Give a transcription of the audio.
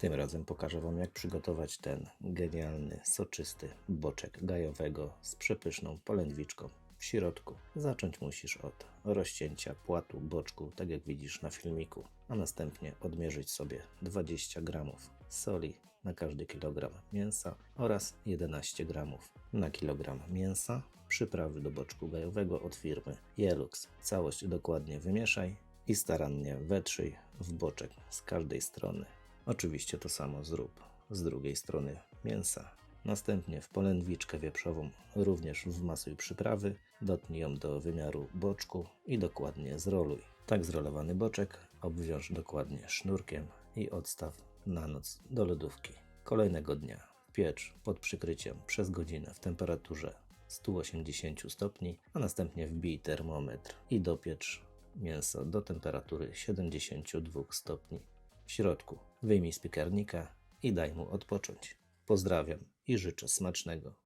Tym razem pokażę Wam, jak przygotować ten genialny, soczysty boczek gajowego z przepyszną polędwiczką w środku. Zacząć musisz od rozcięcia płatu boczku, tak jak widzisz na filmiku, a następnie odmierzyć sobie 20 gramów soli na każdy kilogram mięsa oraz 11 gramów na kilogram mięsa. Przyprawy do boczku gajowego od firmy Jelux. Całość dokładnie wymieszaj i starannie wetrzyj w boczek z każdej strony. Oczywiście to samo zrób z drugiej strony mięsa. Następnie w polędwiczkę wieprzową również wmasuj przyprawy, dotnij ją do wymiaru boczku i dokładnie zroluj. Tak zrolowany boczek obwiąż dokładnie sznurkiem i odstaw na noc do lodówki. Kolejnego dnia piecz pod przykryciem przez godzinę w temperaturze 180 stopni, a następnie wbij termometr i dopiecz mięso do temperatury 72 stopni. W środku wyjmij z piekarnika i daj mu odpocząć. Pozdrawiam i życzę smacznego.